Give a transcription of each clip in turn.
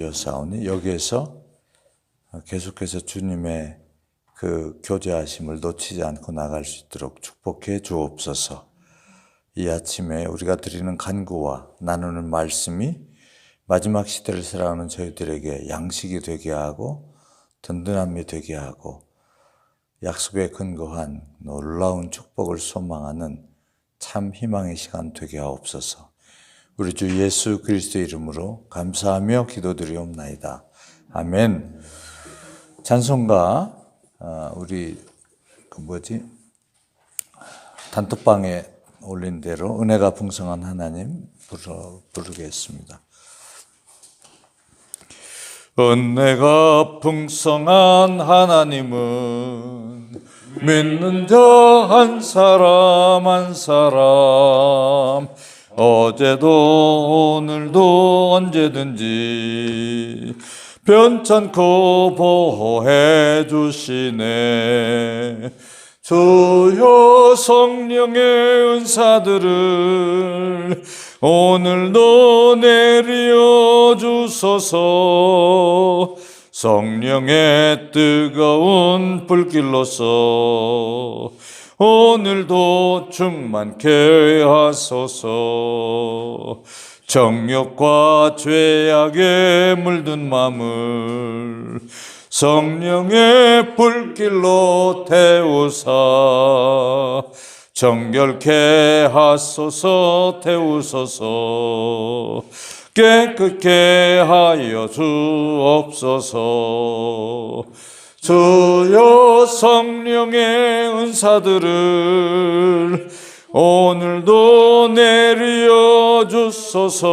여사오니 여기에서 계속해서 주님의 그 교제하심을 놓치지 않고 나갈 수 있도록 축복해 주옵소서. 이 아침에 우리가 드리는 간구와 나누는 말씀이 마지막 시대를 살아가는 저희들에게 양식이 되게 하고 든든함이 되게 하고 약속에 근거한 놀라운 축복을 소망하는 참 희망의 시간 되게 하옵소서. 우리 주 예수 그리스도 이름으로 감사하며 기도드리옵나이다. 아멘. 찬송가 아, 우리 그 뭐지 단톡방에 올린 대로 은혜가 풍성한 하나님 부르, 부르겠습니다. 은혜가 풍성한 하나님은 믿는 자 한 사람 한 사람 어제도 오늘도 언제든지 변찮고 보호해 주시네. 주여 성령의 은사들을 오늘도 내려 주소서. 성령의 뜨거운 불길로서 오늘도 충만케 하소서. 정욕과 죄악에 물든 마음을 성령의 불길로 태우사. 정결케 하소서 태우소서. 깨끗게 하여 주옵소서 주여 성령의 은사들을 오늘도 내려 주소서.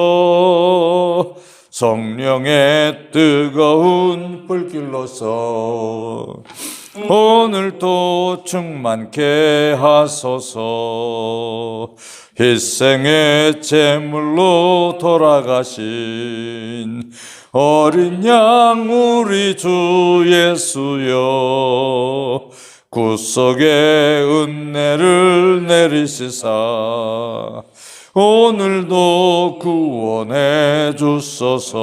성령의 뜨거운 불길로서 오늘도 충만케 하소서. 희생의 제물로 돌아가신 어린 양 우리 주 예수여. 구속의 은혜를 내리시사. 오늘도 구원해 주소서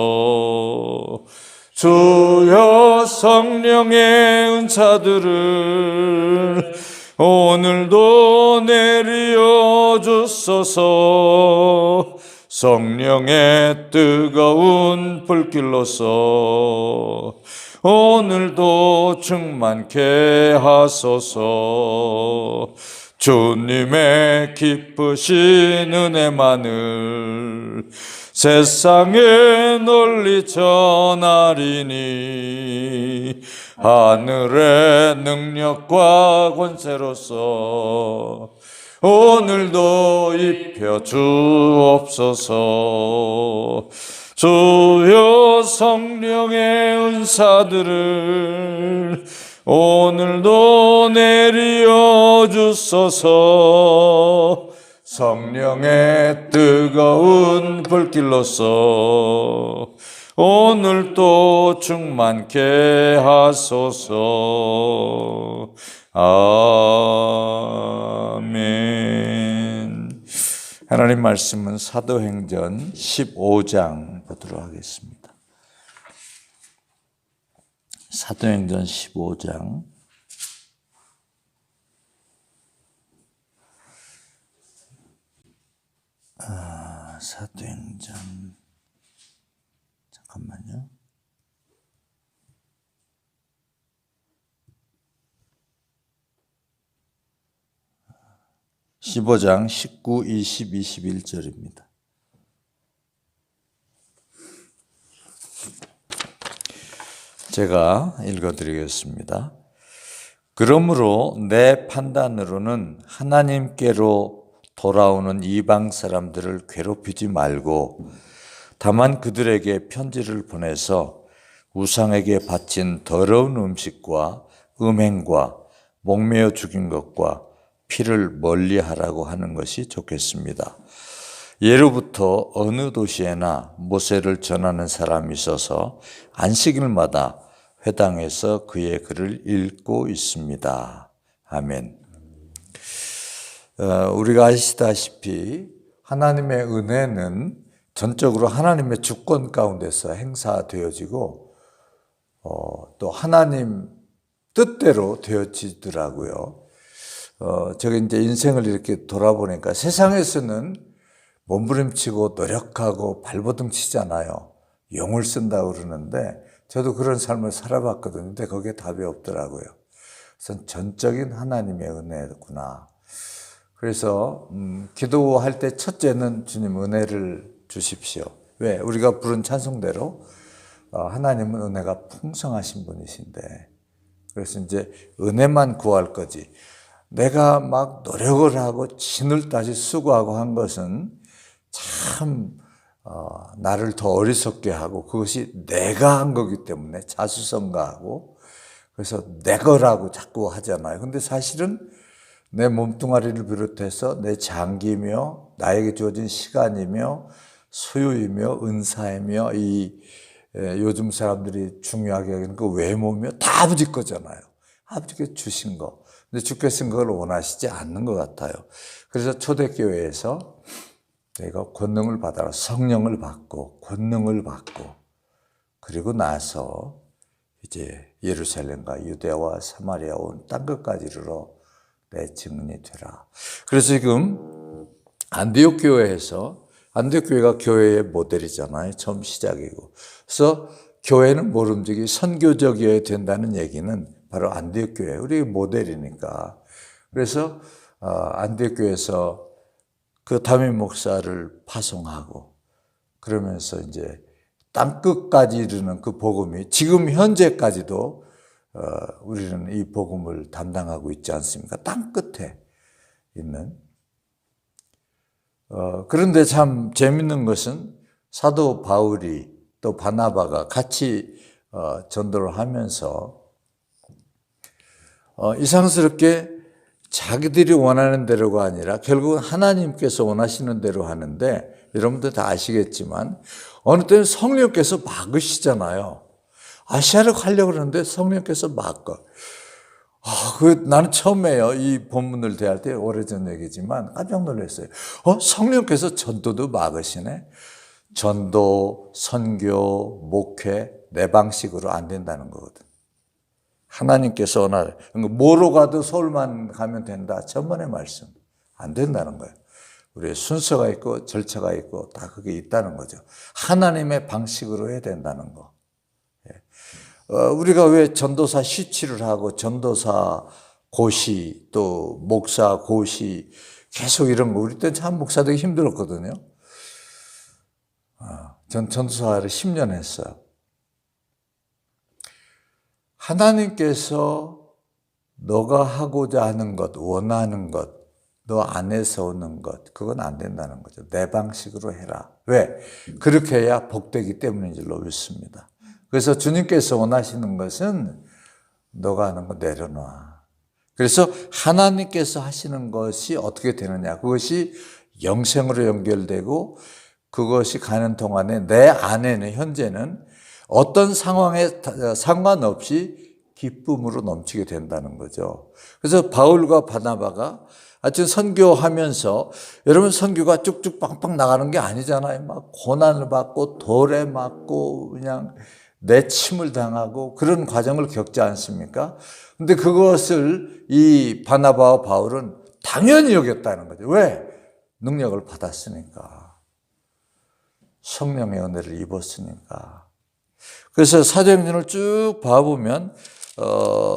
주여 성령의 은사들을 오늘도 내려 주소서. 성령의 뜨거운 불길로서 오늘도 충만케 하소서 주님의 기쁘신 은혜만을 세상에 널리 전하리니 하늘의 능력과 권세로서 오늘도 입혀 주옵소서. 주여 성령의 은사들을 오늘도 내려 주소서. 성령의 뜨거운 불길로서 오늘도 충만케 하소서. 아멘. 하나님 말씀은 사도행전 15장 보도록 하겠습니다. 사도행전 15장. 아, 사도행전. 잠깐만요. (15장) (19) (20) (21절입니다) 제가 읽어드리겠습니다. 그러므로 내 판단으로는 하나님께로 돌아오는 이방 사람들을 괴롭히지 말고 다만 그들에게 편지를 보내서 우상에게 바친 더러운 음식과 음행과 목매어 죽인 것과 피를 멀리 하라고 하는 것이 좋겠습니다. 예로부터 어느 도시에나 모세를 전하는 사람이 있어서 안식일마다 회당에서 그의 글을 읽고 있습니다. 아멘. 어, 우리가 아시다시피 하나님의 은혜는 전적으로 하나님의 주권 가운데서 행사되어지고 어, 또 하나님 뜻대로 되어지더라고요. 어, 저기 이제 인생을 이렇게 돌아보니까 세상에서는 몸부림치고 노력하고 발버둥 치잖아요. 용을 쓴다고 그러는데 저도 그런 삶을 살아봤거든요. 근데 거기에 답이 없더라고요. 그래서 전적인 하나님의 은혜구나. 그래서 음, 기도할 때 첫째는 주님 은혜를 주십시오. 왜? 우리가 부른 찬송대로 어, 하나님은 은혜가 풍성하신 분이신데 그래서 이제 은혜만 구할 거지. 내가 막 노력을 하고 진을 다시 수고하고 한 것은 참 어, 나를 더 어리석게 하고 그것이 내가 한 거기 때문에 자수성가하고 그래서 내 거라고 자꾸 하잖아요. 근데 사실은 내 몸뚱아리를 비롯해서 내 장기며 나에게 주어진 시간이며 소유이며 은사이며 이 에, 요즘 사람들이 중요하게 여기는 그 외모며 다 아버지 거잖아요. 아버지께 주신 거. 근데 주께서는 그걸 원하시지 않는 것 같아요. 그래서 초대교회에서 내가 권능을 받아라. 성령을 받고, 권능을 받고, 그리고 나서 이제 예루살렘과 유대와 사마리아 온 땅 끝까지 이르러 내 증인이 되라. 그래서 지금 안디옥 교회에서 안디옥 교회가 교회의 모델이잖아요. 처음 시작이고. 그래서 교회는 모름지기 선교적이어야 된다는 얘기는 바로 안디옥 교회. 우리 모델이니까. 그래서 어, 안디옥 교회에서 그 담임 목사를 파송하고 그러면서 이제 땅 끝까지 이르는 그 복음이 지금 현재까지도 어, 우리는 이 복음을 담당하고 있지 않습니까? 땅 끝에 있는. 어, 그런데 참 재밌는 것은 사도 바울이 또 바나바가 같이 어, 전도를 하면서 어, 이상스럽게 자기들이 원하는 대로가 아니라 결국은 하나님께서 원하시는 대로 하는데 여러분들 다 아시겠지만 어느 때는 성령께서 막으시잖아요. 아시아를 가려고 그러는데 성령께서 막아. 아, 그, 나는 처음에요. 이 본문을 대할 때 오래전 얘기지만 깜짝 놀랐어요. 어? 성령께서 전도도 막으시네? 전도, 선교, 목회, 내 방식으로 안 된다는 거거든. 하나님께서 원하는, 뭐로 가도 서울만 가면 된다. 전번의 말씀. 안 된다는 거예요. 우리의 순서가 있고 절차가 있고 다 그게 있다는 거죠. 하나님의 방식으로 해야 된다는 거. 어, 우리가 왜 전도사 시치를 하고 전도사 고시 또 목사 고시 계속 이런 거 우리 때 참 목사 되기 힘들었거든요. 어, 전 전도사를 10년 했어요. 하나님께서 너가 하고자 하는 것, 원하는 것, 너 안에서 오는 것, 그건 안 된다는 거죠. 내 방식으로 해라. 왜? 그렇게 해야 복되기 때문인 줄로 믿습니다. 그래서 주님께서 원하시는 것은 너가 하는 거 내려놔. 그래서 하나님께서 하시는 것이 어떻게 되느냐. 그것이 영생으로 연결되고 그것이 가는 동안에 내 안에는 현재는 어떤 상황에 상관없이 기쁨으로 넘치게 된다는 거죠. 그래서 바울과 바나바가 하여튼 선교하면서 여러분 선교가 쭉쭉 빵빵 나가는 게 아니잖아요. 막 고난을 받고 돌에 맞고 그냥 내침을 당하고 그런 과정을 겪지 않습니까? 근데 그것을 이 바나바와 바울은 당연히 여겼다는 거죠. 왜? 능력을 받았으니까. 성령의 은혜를 입었으니까. 그래서 사도행전을 쭉 봐보면 어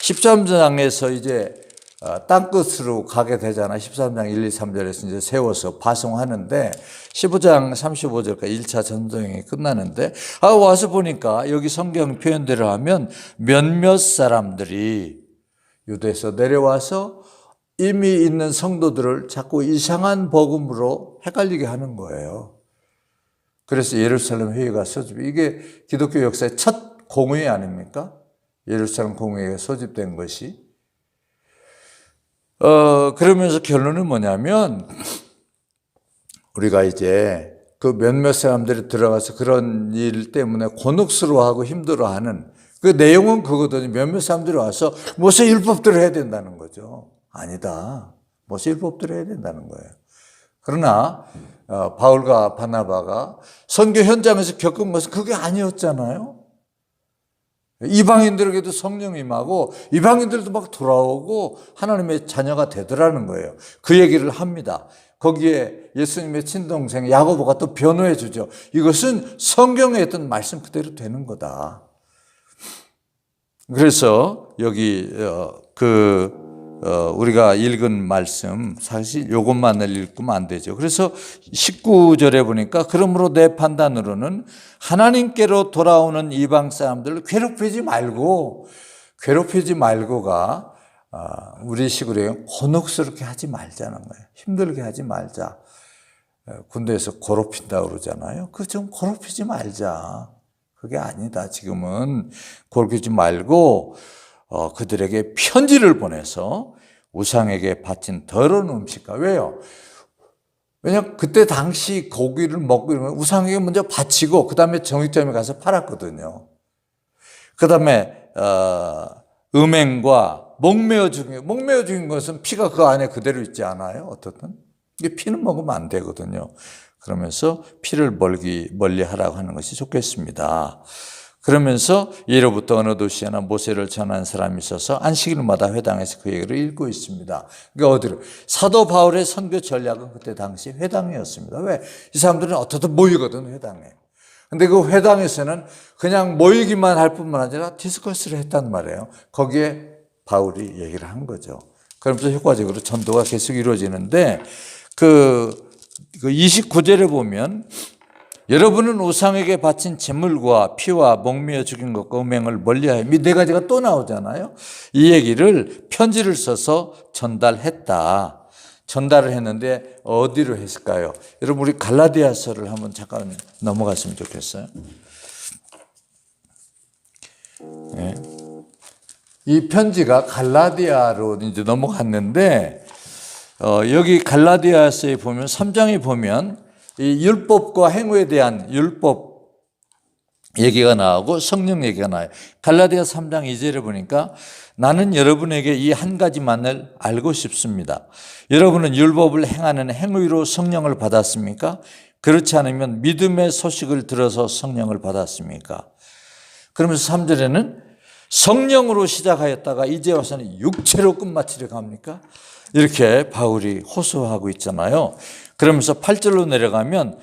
13장에서 이제 어, 땅끝으로 가게 되잖아. 13장 1, 2, 3절에서 이제 세워서 파송하는데 15장 35절까지 1차 전도행이 끝나는데 아 와서 보니까 여기 성경 표현대로 하면 몇몇 사람들이 유대에서 내려와서 이미 있는 성도들을 자꾸 이상한 복음으로 헷갈리게 하는 거예요. 그래서 예루살렘 회의가 소집. 이게 기독교 역사의 첫 공회 아닙니까? 예루살렘 공회가 소집된 것이. 어, 그러면서 결론은 뭐냐면, 우리가 이제 그 몇몇 사람들이 들어가서 그런 일 때문에 곤혹스러워하고 힘들어하는 그 내용은 그거더니 몇몇 사람들이 와서 모세 율법대로 해야 된다는 거죠. 아니다. 모세 율법대로 해야 된다는 거예요. 그러나 어, 바울과 바나바가 선교 현장에서 겪은 것은 그게 아니었잖아요. 이방인들에게도 성령이 임하고 이방인들도 막 돌아오고 하나님의 자녀가 되더라는 거예요. 그 얘기를 합니다. 거기에 예수님의 친동생 야고보가 또 변호해 주죠. 이것은 성경에 있던 말씀 그대로 되는 거다. 그래서 여기 어, 그 어, 우리가 읽은 말씀 사실 요것만을 읽으면 안 되죠. 그래서 19절에 보니까 그러므로 내 판단으로는 하나님께로 돌아오는 이방 사람들을 괴롭히지 말고 괴롭히지 말고가 아, 우리 식으로 곤혹스럽게 하지 말자는 거예요. 힘들게 하지 말자. 어, 군대에서 고롭힌다 그러잖아요. 그좀 고롭히지 말자. 그게 아니다. 지금은 고롭히지 말고 어, 그들에게 편지를 보내서 우상에게 바친 더러운 음식과 왜요? 왜냐 그때 당시 고기를 먹고 이러면 우상에게 먼저 바치고 그 다음에 정육점에 가서 팔았거든요. 그 다음에 어, 음행과 목매어 죽인 목매어 죽인 것은 피가 그 안에 그대로 있지 않아요? 어떻든 이게 피는 먹으면 안 되거든요. 그러면서 피를 멀기 멀리 하라고 하는 것이 좋겠습니다. 그러면서 예로부터 어느 도시에나 모세를 전한 사람이 있어서 안식일마다 회당에서 그 얘기를 읽고 있습니다. 그러니까 어디로? 사도 바울의 선교 전략은 그때 당시 회당이었습니다. 왜? 이 사람들은 어떻든 모이거든, 회당에. 근데 그 회당에서는 그냥 모이기만 할 뿐만 아니라 디스커스를 했단 말이에요. 거기에 바울이 얘기를 한 거죠. 그러면서 효과적으로 전도가 계속 이루어지는데 그, 그 29절에 보면 여러분은 우상에게 바친 재물과 피와 목매어 죽인 것과 음행을 멀리하여 이 네 가지가 또 나오잖아요. 이 얘기를 편지를 써서 전달했다. 전달을 했는데 어디로 했을까요? 여러분 우리 갈라디아서를 한번 잠깐 넘어갔으면 좋겠어요. 네. 이 편지가 갈라디아로 이제 넘어갔는데 어, 여기 갈라디아서에 보면 3장에 보면 이 율법과 행위에 대한 율법 얘기가 나오고 성령 얘기가 나와요. 갈라디아 3장 2절에 보니까 나는 여러분에게 이 한 가지만을 알고 싶습니다. 여러분은 율법을 행하는 행위로 성령을 받았습니까? 그렇지 않으면 믿음의 소식을 들어서 성령을 받았습니까? 그러면서 3절에는 성령으로 시작하였다가 이제 와서는 육체로 끝마치려 합니까? 이렇게 바울이 호소하고 있잖아요. 그러면서 8절로 내려가면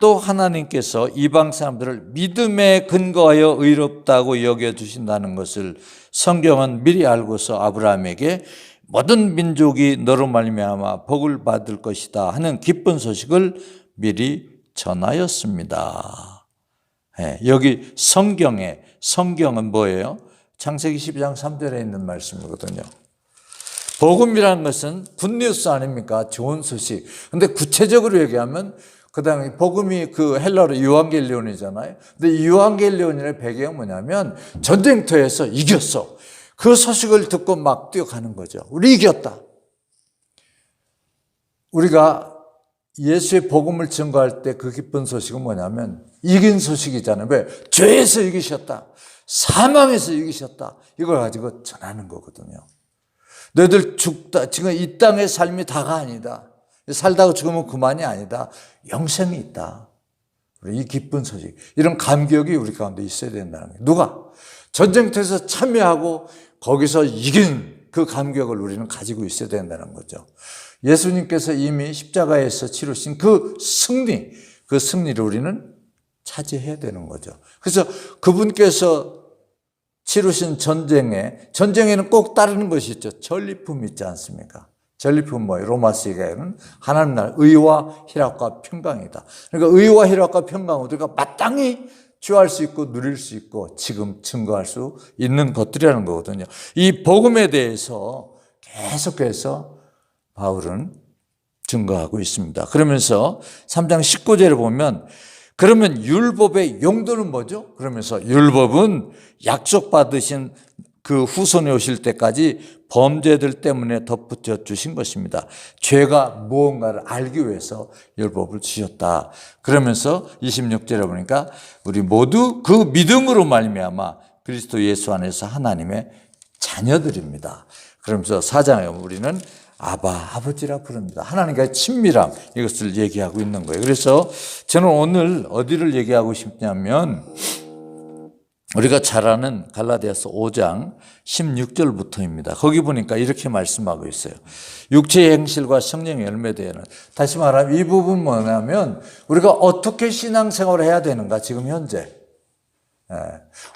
또 하나님께서 이방 사람들을 믿음에 근거하여 의롭다고 여겨 주신다는 것을 성경은 미리 알고서 아브라함에게 모든 민족이 너로 말미암아 복을 받을 것이다 하는 기쁜 소식을 미리 전하였습니다. 예, 여기 성경에 성경은 뭐예요? 창세기 12장 3절에 있는 말씀이거든요. 복음이라는 것은 굿뉴스 아닙니까? 좋은 소식. 근데 구체적으로 얘기하면 그 다음에 복음이 그 헬라로 유한겔리온이잖아요. 근데 유한겔리온의 배경은 뭐냐면 전쟁터에서 이겼어. 그 소식을 듣고 막 뛰어가는 거죠. 우리 이겼다. 우리가 예수의 복음을 증거할 때 그 기쁜 소식은 뭐냐면 이긴 소식이잖아요. 왜? 죄에서 이기셨다. 사망에서 이기셨다. 이걸 가지고 전하는 거거든요. 너희들 죽다. 지금 이 땅의 삶이 다가 아니다. 살다가 죽으면 그만이 아니다. 영생이 있다. 이 기쁜 소식. 이런 감격이 우리 가운데 있어야 된다는 거예요. 누가? 전쟁터에서 참여하고 거기서 이긴 그 감격을 우리는 가지고 있어야 된다는 거죠. 예수님께서 이미 십자가에서 치르신 그 승리, 그 승리를 우리는 차지해야 되는 거죠. 그래서 그분께서 치르신 전쟁에, 전쟁에는 꼭 따르는 것이 있죠. 전리품 있지 않습니까? 전리품 뭐예요? 로마스에게는 하나님 나라 의와 희락과 평강이다. 그러니까 의와 희락과 평강을 우리가 마땅히 취할 수 있고 누릴 수 있고 지금 증거할 수 있는 것들이라는 거거든요. 이 복음에 대해서 계속해서 바울은 증거하고 있습니다. 그러면서 3장 19절에 보면 그러면 율법의 용도는 뭐죠? 그러면서 율법은 약속받으신 그 후손이 오실 때까지 범죄들 때문에 덧붙여 주신 것입니다. 죄가 무언가를 알기 위해서 율법을 주셨다. 그러면서 26절에 보니까 우리 모두 그 믿음으로 말미암아 그리스도 예수 안에서 하나님의 자녀들입니다. 그러면서 사장에 우리는 아바 아버지라 부릅니다. 하나님과의 친밀함 이것을 얘기하고 있는 거예요. 그래서 저는 오늘 어디를 얘기하고 싶냐면 우리가 잘 아는 갈라디아서 5장 16절부터입니다. 거기 보니까 이렇게 말씀하고 있어요. 육체의 행실과 성령의 열매 대에는 다시 말하면 이 부분 뭐냐면 우리가 어떻게 신앙생활을 해야 되는가 지금 현재 예.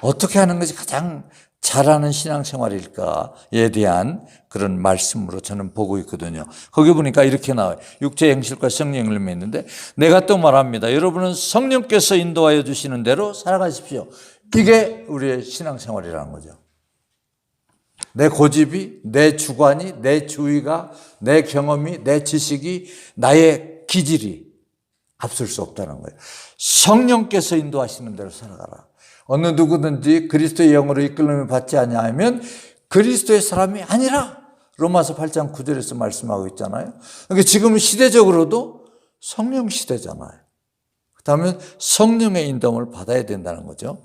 어떻게 하는 것이 가장 잘하는 신앙생활일까에 대한 그런 말씀으로 저는 보고 있거든요. 거기 보니까 이렇게 나와요. 육체의 행실과 성령의 열매 있는데 내가 또 말합니다. 여러분은 성령께서 인도하여 주시는 대로 살아가십시오. 이게 우리의 신앙생활이라는 거죠. 내 고집이, 내 주관이, 내 주의가, 내 경험이, 내 지식이, 나의 기질이 앞설 수 없다는 거예요. 성령께서 인도하시는 대로 살아가라. 어느 누구든지 그리스도의 영으로 이끌림을 받지 않냐면 그리스도의 사람이 아니라 로마서 8장 9절에서 말씀하고 있잖아요. 그러니까 지금 시대적으로도 성령 시대잖아요. 그다음에 성령의 인도함을 받아야 된다는 거죠.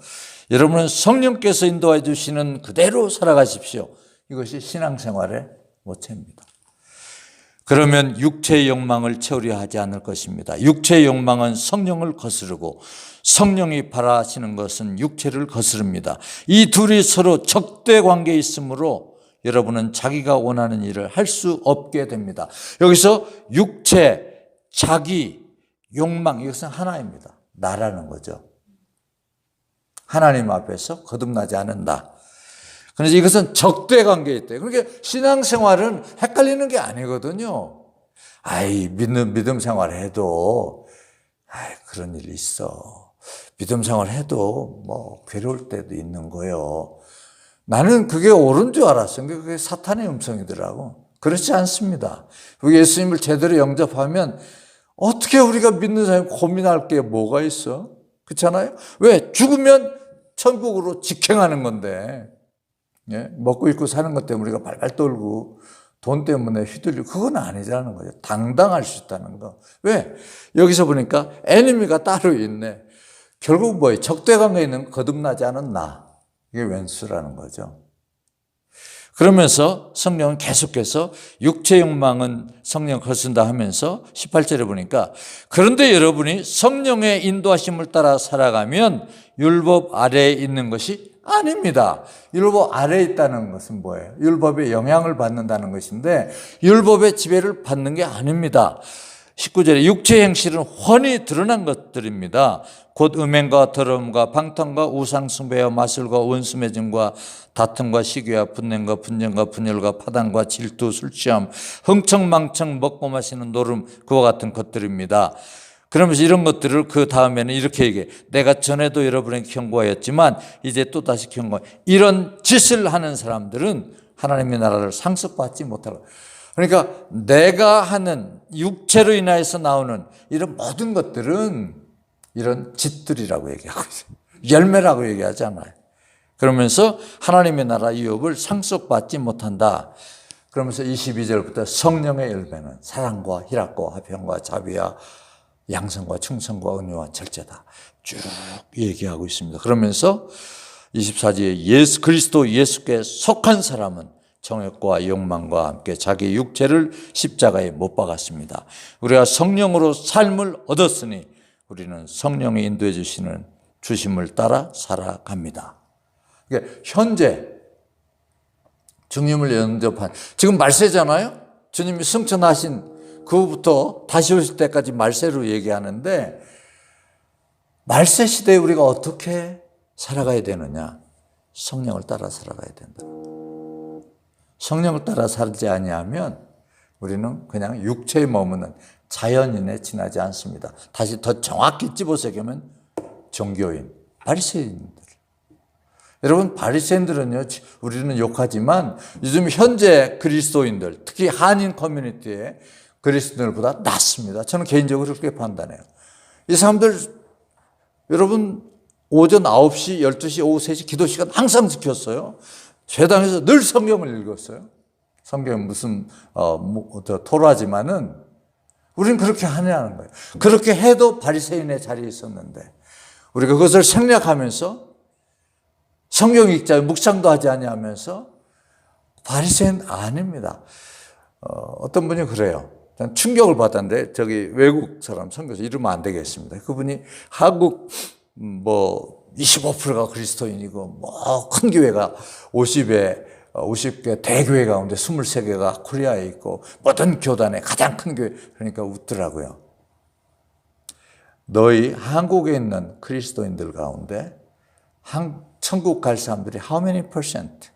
여러분은 성령께서 인도해 주시는 그대로 살아가십시오. 이것이 신앙생활의 모체입니다. 그러면 육체의 욕망을 채우려 하지 않을 것입니다. 육체의 욕망은 성령을 거스르고 성령이 바라시는 것은 육체를 거스릅니다. 이 둘이 서로 적대 관계에 있으므로 여러분은 자기가 원하는 일을 할 수 없게 됩니다. 여기서 육체, 자기, 욕망 이것은 하나입니다. 나라는 거죠. 하나님 앞에서 거듭나지 않는다. 그래서 이것은 적대 관계에 있대. 그러니까 신앙생활은 헷갈리는 게 아니거든요. 아이, 믿음, 믿음 생활 해도, 아이, 그런 일 있어. 믿음 생활 해도 뭐 괴로울 때도 있는 거요. 나는 그게 옳은 줄 알았어요. 그게 사탄의 음성이더라고. 그렇지 않습니다. 예수님을 제대로 영접하면 어떻게 우리가 믿는 사람이 고민할 게 뭐가 있어? 그렇잖아요? 왜? 죽으면 천국으로 직행하는 건데, 예? 먹고 입고 사는 것 때문에 우리가 발발 떨고 돈 때문에 휘둘리고 그건 아니라는 거죠. 당당할 수 있다는 거. 왜? 여기서 보니까 애니미가 따로 있네. 결국 뭐예요? 적대감에 있는 거듭나지 않은 나. 이게 왼수라는 거죠. 그러면서 성령은 계속해서 육체 욕망은 성령 거쓴다 하면서 18절에 보니까 그런데 여러분이 성령의 인도하심을 따라 살아가면 율법 아래에 있는 것이 아닙니다. 율법 아래에 있다는 것은 뭐예요? 율법의 영향을 받는다는 것인데 율법의 지배를 받는 게 아닙니다. 19절에 육체 행실은 훤히 드러난 것들입니다. 곧 음행과 더러움과 방탕과 우상숭배와 마술과 원수매증과 다툼과 시기와 분냄과 분쟁과 분열과 파단과 질투, 술취함, 흥청망청 먹고 마시는 노름 그와 같은 것들입니다. 그러면서 이런 것들을 그 다음에는 이렇게 얘기해. 내가 전에도 여러분에게 경고하였지만 이제 또 다시 경고. 이런 짓을 하는 사람들은 하나님의 나라를 상속받지 못하라. 그러니까 내가 하는 육체로 인하여서 나오는 이런 모든 것들은 이런 짓들이라고 얘기하고 있어요. 열매라고 얘기하잖아요. 그러면서 하나님의 나라 유업을 상속받지 못한다. 그러면서 22절부터 성령의 열매는 사랑과 희락과 화평과 자비와 양성과 충성과 은혜와 절제다. 쭉 얘기하고 있습니다. 그러면서 24절에 예수 그리스도 예수께 속한 사람은 정욕과 욕망과 함께 자기 육체를 십자가에 못 박았습니다. 우리가 성령으로 삶을 얻었으니 우리는 성령이 인도해 주시는 주심을 따라 살아갑니다. 그러니까 현재 주님을 영접한 지금 말세잖아요. 주님이 승천하신 그후부터 다시 오실 때까지 말세로 얘기하는데 말세 시대에 우리가 어떻게 살아가야 되느냐? 성령을 따라 살아가야 된다. 성령을 따라 살지 아니하면 우리는 그냥 육체에 머무는 자연인에 지나지 않습니다. 다시 더 정확히 집어서 얘기하면 종교인, 바리새인들. 여러분 바리새인들은요 우리는 욕하지만 요즘 현재 그리스도인들 특히 한인 커뮤니티의 그리스도인들보다 낫습니다. 저는 개인적으로 그렇게 판단해요. 이 사람들 여러분 오전 9시, 12시, 오후 3시 기도 시간 항상 지켰어요. 죄당에서 늘 성경을 읽었어요. 성경 무슨 어, 뭐, 토라지만은 우리는 그렇게 하냐는 거예요. 그렇게 해도 바리새인의 자리에 있었는데 우리가 그것을 생략하면서 성경 읽자 묵상도 하지 아니하면서 바리새인 아닙니다. 어, 떤 분이 그래요. 난 충격을 받았는데 저기 외국 사람 선교사 이러면 안 되겠습니다. 그분이 한국 음, 뭐 25%가 그리스도인이고 뭐 큰 교회가 50에 50개 대교회 가운데 23개가 코리아에 있고 모든 교단의 가장 큰 교회 그러니까 웃더라고요. 너희 한국에 있는 그리스도인들 가운데 한, 천국 갈 사람들이 how many percent?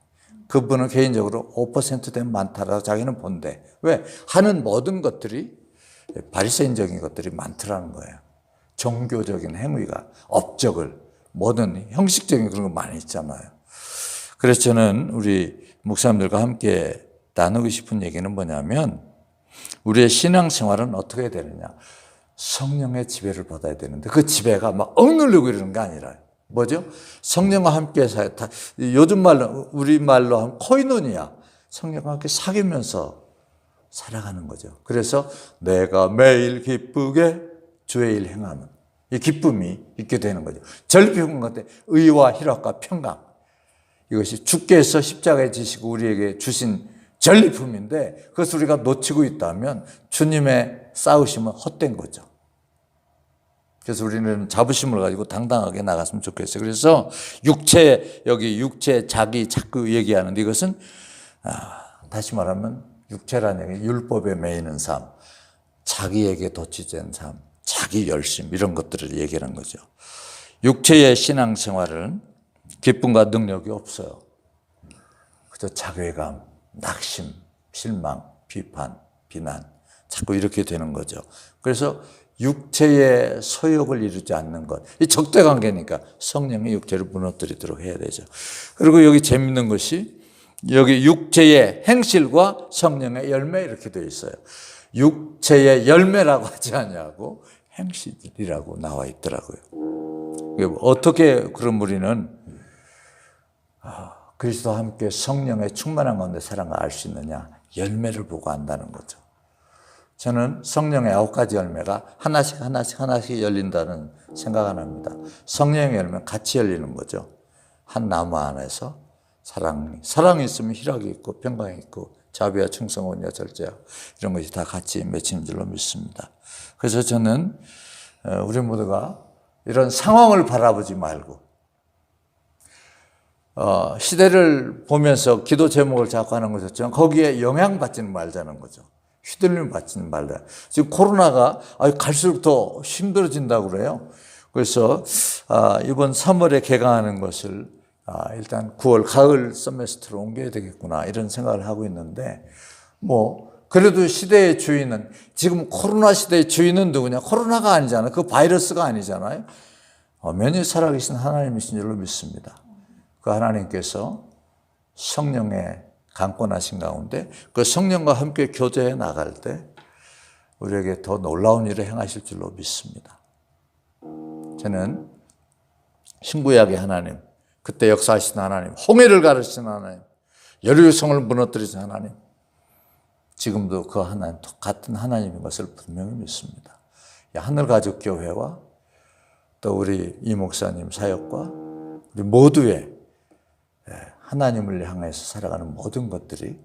그분은 개인적으로 5% 되면 많다라고 자기는 본대. 왜? 하는 모든 것들이 바리새인적인 것들이 많더라는 거예요. 종교적인 행위가 업적을 모든 형식적인 그런 거 많이 있잖아요. 그래서 저는 우리 목사님들과 함께 나누고 싶은 얘기는 뭐냐면 우리의 신앙생활은 어떻게 되느냐. 성령의 지배를 받아야 되는데 그 지배가 막 억누르고 이러는 게 아니라 뭐죠? 성령과 함께 사 다, 요즘 말로 우리 말로 하면 코이노니아 성령과 함께 사귀면서 살아가는 거죠. 그래서 내가 매일 기쁘게 주의 일 행하는 이 기쁨이 있게 되는 거죠. 전리품 같은 의와 희락과 평강 이것이 주께서 십자가에 지시고 우리에게 주신 전리품인데 그것을 우리가 놓치고 있다면 주님의 싸우심은 헛된 거죠. 그래서 우리는 자부심을 가지고 당당하게 나갔으면 좋겠어요. 그래서 육체, 여기 육체, 자기 자꾸 얘기하는데 이것은, 아, 다시 말하면 육체라는 얘기, 율법에 매이는 삶, 자기에게 도취된 삶, 자기 열심, 이런 것들을 얘기하는 거죠. 육체의 신앙생활은 기쁨과 능력이 없어요. 그저 자괴감, 낙심, 실망, 비판, 비난, 자꾸 이렇게 되는 거죠. 그래서 육체의 소욕을 이루지 않는 것. 이 적대 관계니까 성령이 육체를 무너뜨리도록 해야 되죠. 그리고 여기 재밌는 것이 여기 육체의 행실과 성령의 열매 이렇게 되어 있어요. 육체의 열매라고 하지 않냐고 행실이라고 나와 있더라고요. 어떻게 그런 우리는 아, 그리스도와 함께 성령의 충만한 가운데 살아가 알수 있느냐? 열매를 보고 안다는 거죠. 저는 성령의 아홉 가지 열매가 하나씩 하나씩 하나씩 열린다는 생각 안 합니다. 성령의 열매는 같이 열리는 거죠. 한 나무 안에서 사랑, 사랑이 있으면 희락이 있고 평강이 있고 자비와 충성, 온유와 절제와 이런 것이 다 같이 맺히는 줄로 믿습니다. 그래서 저는 어, 우리 모두가 이런 상황을 바라보지 말고 어, 시대를 보면서 기도 제목을 자꾸 하는 것이었지만 거기에 영향받지는 말자는 거죠. 휘둘림 받지는 말라. 지금 코로나가 갈수록 더 힘들어진다고 그래요. 그래서 아, 이번 3월에 개강하는 것을 아, 일단 9월 가을 서메스트로 옮겨야 되겠구나 이런 생각을 하고 있는데 뭐 그래도 시대의 주인은 지금 코로나 시대의 주인은 누구냐? 코로나가 아니잖아요. 그 바이러스가 아니잖아요. 면히 살아계신 하나님이신 줄로 믿습니다. 그 하나님께서 성령의 강권하신 가운데 그 성령과 함께 교제해 나갈 때 우리에게 더 놀라운 일을 행하실 줄로 믿습니다. 저는 신구약의 하나님, 그때 역사하신 하나님, 홍해를 가르친 하나님, 여리성을 무너뜨리신 하나님, 지금도 그 하나님, 같은 하나님인 것을 분명히 믿습니다. 하늘가족교회와 또 우리 이 목사님 사역과 우리 모두의 하나님을 향해서 살아가는 모든 것들이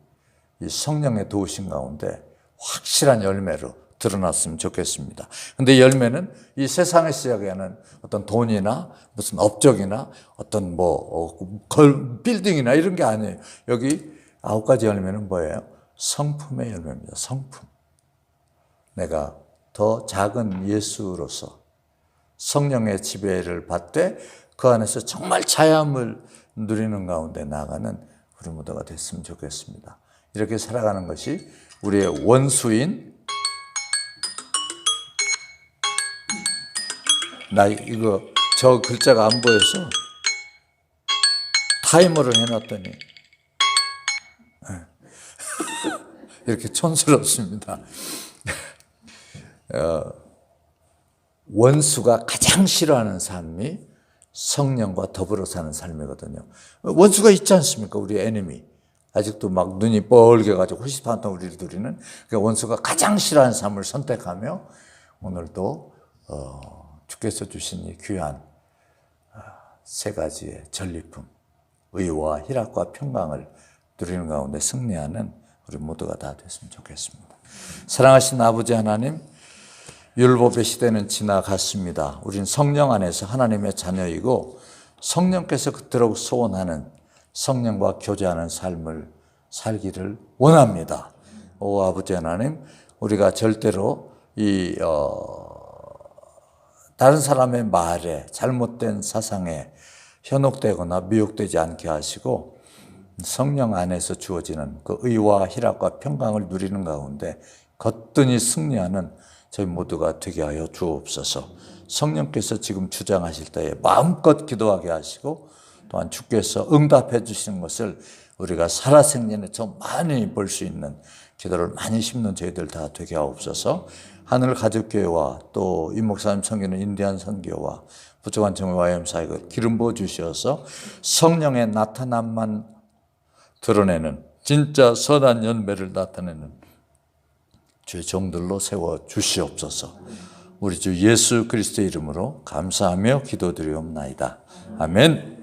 이 성령의 도우심 가운데 확실한 열매로 드러났으면 좋겠습니다. 근데 열매는 이 세상에서 이야기하는 어떤 돈이나 무슨 업적이나 어떤 뭐, 어, 걸, 빌딩이나 이런 게 아니에요. 여기 아홉 가지 열매는 뭐예요? 성품의 열매입니다. 성품. 내가 더 작은 예수로서 성령의 지배를 받되 그 안에서 정말 자ям을 누리는 가운데 나가는 우리 모두가 됐으면 좋겠습니다. 이렇게 살아가는 것이 우리의 원수인 나 이거 저 글자가 안 보여서 타이머를 해놨더니 예. 이렇게 촌스럽습니다. 어, 원수가 가장 싫어하는 삶이 성령과 더불어 사는 삶이거든요. 원수가 있지 않습니까? 우리 애니미. 아직도 막 눈이 뻘개가지고 호시판탄 우리를 두리는 그 원수가 가장 싫어하는 삶을 선택하며 오늘도 어, 주께서 주신 이 귀한 어, 세 가지의 전리품, 의와 희락과 평강을 누리는 가운데 승리하는 우리 모두가 다 됐으면 좋겠습니다. 사랑하신 아버지 하나님, 율법의 시대는 지나갔습니다. 우린 성령 안에서 하나님의 자녀이고 성령께서 그토록 소원하는 성령과 교제하는 삶을 살기를 원합니다. 오 아버지 하나님, 우리가 절대로 이 어, 다른 사람의 말에 잘못된 사상에 현혹되거나 미혹되지 않게 하시고 성령 안에서 주어지는 그 의와 희락과 평강을 누리는 가운데 거뜬히 승리하는 저희 모두가 되게 하여 주옵소서. 성령께서 지금 주장하실 때에 마음껏 기도하게 하시고 또한 주께서 응답해 주시는 것을 우리가 살아생전에 더 많이 볼 수 있는 기도를 많이 심는 저희들 다 되게 하옵소서. 하늘 가족교회와 또 이목사님 섬기는 인디안 선교와 부족한 정의 YM 사역을 기름 부어 주셔서 성령의 나타남만 드러내는 진짜 선한 연배를 나타내는 주의 종들로 세워 주시옵소서. 우리 주 예수 그리스도의 이름으로 감사하며 기도드리옵나이다. 아멘.